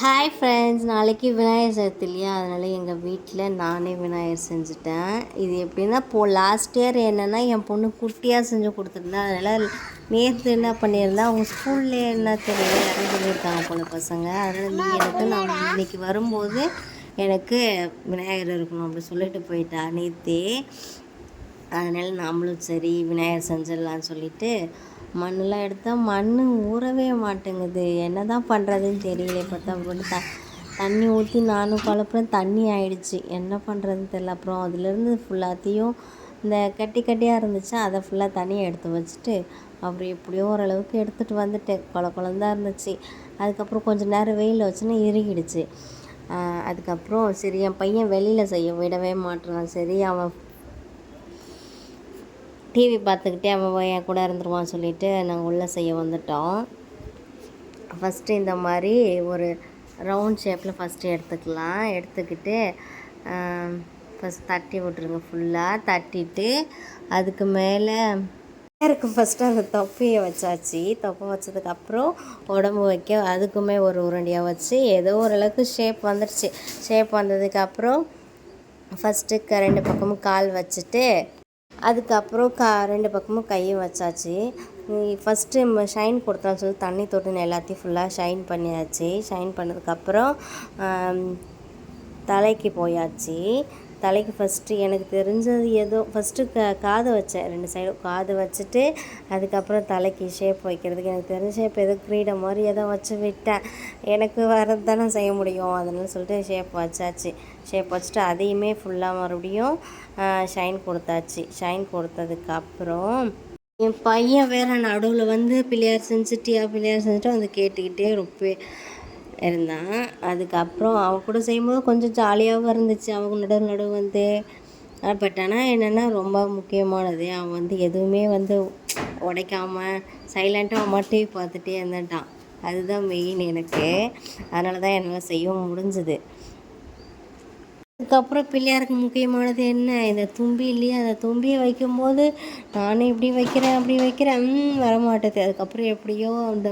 Hi friends நாளைக்கு விநாயகர் சதுர்த்தி இல்லையா? அதனால் எங்கள் வீட்டில் நானே விநாயகர் செஞ்சுட்டேன். இது எப்படின்னா இப்போ லாஸ்ட் இயர் என்னென்னா என் பொண்ணு குட்டியாக செஞ்சு கொடுத்துருந்தேன் அதனால் நேற்று என்ன பண்ணியிருந்தா அவங்க ஸ்கூலில் என்ன தெரியல யாரும் சொல்லியிருக்காங்க போல பசங்க. அதனால் நீ எனக்கு நான் இன்னைக்கு வரும்போது எனக்கு விநாயகர் இருக்கணும் அப்படி சொல்லிட்டு போயிட்டா நேற்று அதனால் நாமளும் சரி விநாயகர் செஞ்சிடலான்னு சொல்லிட்டு மண்ணெலாம் எடுத்தால் மண் ஊறவே மாட்டேங்குது. என்ன தான் பண்ணுறதுன்னு தெரியல பார்த்தா போட்டு த தண்ணி ஊற்றி நானும் குழப்புறேன். தண்ணி ஆயிடுச்சு. என்ன பண்ணுறதுன்னு தெரில அப்புறம் அதுலேருந்து ஃபுல்லாத்தையும் இந்த கட்டி கட்டியாக இருந்துச்சு அதை ஃபுல்லாக தனியாக எடுத்து வச்சுட்டு அப்புறம் எப்படியோ ஓரளவுக்கு எடுத்துகிட்டு வந்துட்டேன். குல குழந்தான் இருந்துச்சு. அதுக்கப்புறம் கொஞ்சம் நேரம் வெயில் வச்சுன்னா இறுகிடுச்சு. அதுக்கப்புறம் சரி என் பையன் வெளியில் செய்ய விடவே மாட்டேறான். சரி அவன் டிவி பார்த்துக்கிட்டே அவன் என் கூட இருந்துருவான்னு சொல்லிட்டு நாங்கள் உள்ளே செய்ய வந்துட்டோம். ஃபஸ்ட்டு இந்த மாதிரி ஒரு ரவுண்ட் ஷேப்பில் ஃபஸ்ட்டு எடுத்துக்கலாம். எடுத்துக்கிட்டு ஃபஸ்ட் தட்டி விட்ருங்க ஃபுல்லாக தட்டிட்டு அதுக்கு மேலே பேருக்கு ஃபஸ்ட்டு அந்த தொப்பையை வச்சாச்சு. தொப்பை வச்சதுக்கப்புறம் உடம்பு வைக்க அதுக்குமே ஒரு உருண்டையாக வச்சு ஏதோ ஓரளவுக்கு ஷேப் வந்துடுச்சு ஷேப் வந்ததுக்கப்புறம் ஃபஸ்ட்டு ரெண்டு பக்கமும் கால் வச்சுட்டு அதுக்கப்புறம் கா ரெண்டு பக்கமும் கையும் வச்சாச்சு. ஃபஸ்ட்டு ஷைன் கொடுத்தான்னு சொல்லி தண்ணி தொட்டுன்னு எல்லாத்தையும் ஃபுல்லாக ஷைன் பண்ணியாச்சு. ஷைன் பண்ணதுக்கப்புறம் தலைக்கு போயாச்சு. தலைக்கு ஃபஸ்ட்டு எனக்கு தெரிஞ்சது ஏதோ ஃபஸ்ட்டு க காது வச்சேன் ரெண்டு சைடும் காது வச்சுட்டு அதுக்கப்புறம் தலைக்கு ஷேப் வைக்கிறதுக்கு எனக்கு தெரிஞ்ச ஷேப் ஏதோ கிரீடம் மாதிரி ஏதோ வச்சு விட்டேன். எனக்கு வரது தானே செய்ய முடியும். அதனால சொல்லிட்டு ஷேப் வச்சாச்சு. ஷேப் வச்சுட்டு அதையுமே ஃபுல்லாக மறுபடியும் ஷைன் கொடுத்தாச்சு. ஷைன் கொடுத்ததுக்கப்புறம் என் பையன் வேறு நடுவில் வந்து பிள்ளையார் செஞ்சுட்டியா பிள்ளையார் செஞ்சுட்டு வந்து கேட்டுக்கிட்டே இருப்பேன் இருந்தான். அதுக்கப்புறம் அவன் கூட செய்யும்போது கொஞ்சம் ஜாலியாகவும் இருந்துச்சு. அவங்க நடுவு நடுவு வந்து பட் ஆனால் என்னென்னா ரொம்ப முக்கியமானது. அவன் வந்து எதுவுமே வந்து உடைக்காமல் சைலண்ட்டாக அவன் மட்டும் பார்த்துட்டே இருந்துட்டான். அதுதான் மெயின் எனக்கு. அதனால தான் என்னால் செய்யவும் முடிஞ்சுது. அதுக்கப்புறம் பிள்ளையாருக்கு முக்கியமானது என்ன? இந்த தும்பி இல்லையா? அந்த தும்பியை வைக்கும்போது நானும் இப்படி வைக்கிறேன் அப்படி வைக்கிறேன். வரமாட்டேது. அதுக்கப்புறம் எப்படியோ அந்த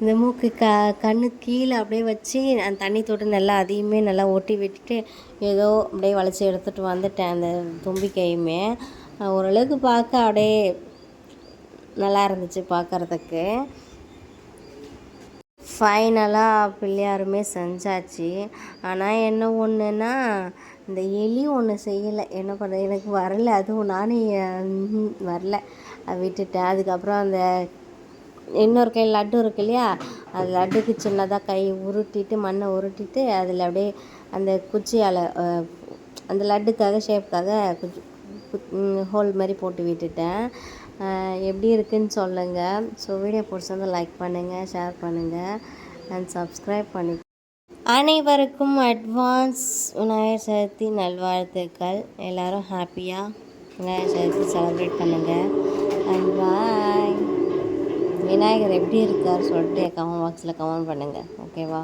இந்த மூக்கு க கண்ணு கீழே அப்படியே வச்சு அந்த தண்ணி தொட்டு நல்லா அதையுமே நல்லா ஒட்டி விட்டுட்டு ஏதோ அப்படியே வளைச்சி எடுத்துகிட்டு வந்துட்டேன் அந்த தும்பிக்கையுமே. ஓரளவுக்கு பார்க்க அப்படியே நல்லா இருந்துச்சு பார்க்குறதுக்கு. ஃபைனலாக பிள்ளையாருமே செஞ்சாச்சு. ஆனால் என்ன ஒன்றுன்னா இந்த எலி ஒன்று செய்யலை. என்ன பண்ணுறது எனக்கு வரல. அதுவும் நானே வரல. விட்டுட்டேன். அதுக்கப்புறம் அந்த இன்னொரு கை லட்டு இருக்கு இல்லையா? அது லட்டுக்கு சின்னதாக கை உருட்டிட்டு மண்ணை உருட்டிட்டு அதில் அப்படியே அந்த குச்சியால் அந்த லட்டுக்காக ஷேப்புக்காக ஹோல் மாதிரி போட்டு விட்டுட்டேன். எப்படி இருக்குன்னு சொல்லுங்கள் ஸோ வீடியோ பிடிச்சிருந்தா லைக் பண்ணுங்கள் ஷேர் பண்ணுங்கள் அண்ட் சப்ஸ்கிரைப் பண்ணி அனைவருக்கும் அட்வான்ஸ் விநாயகர் சதுர்த்தி நல்வாழ்த்துக்கள். எல்லோரும் ஹாப்பியாக விநாயகர் சதுர்த்தி செலிப்ரேட் பண்ணுங்கள் அண்ட் பாய் விநாயகர் எப்படி இருக்கார் சொல்லிட்டு கமெண்ட் பாக்ஸில் கமெண்ட் பண்ணுங்கள் ஓகேவா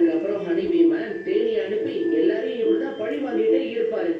அதுக்கப்புறம் ஹனிபீமை தேனி அனுப்பி எல்லாரையும் இவர் பழி வாங்கிட்டே இருப்பாரு.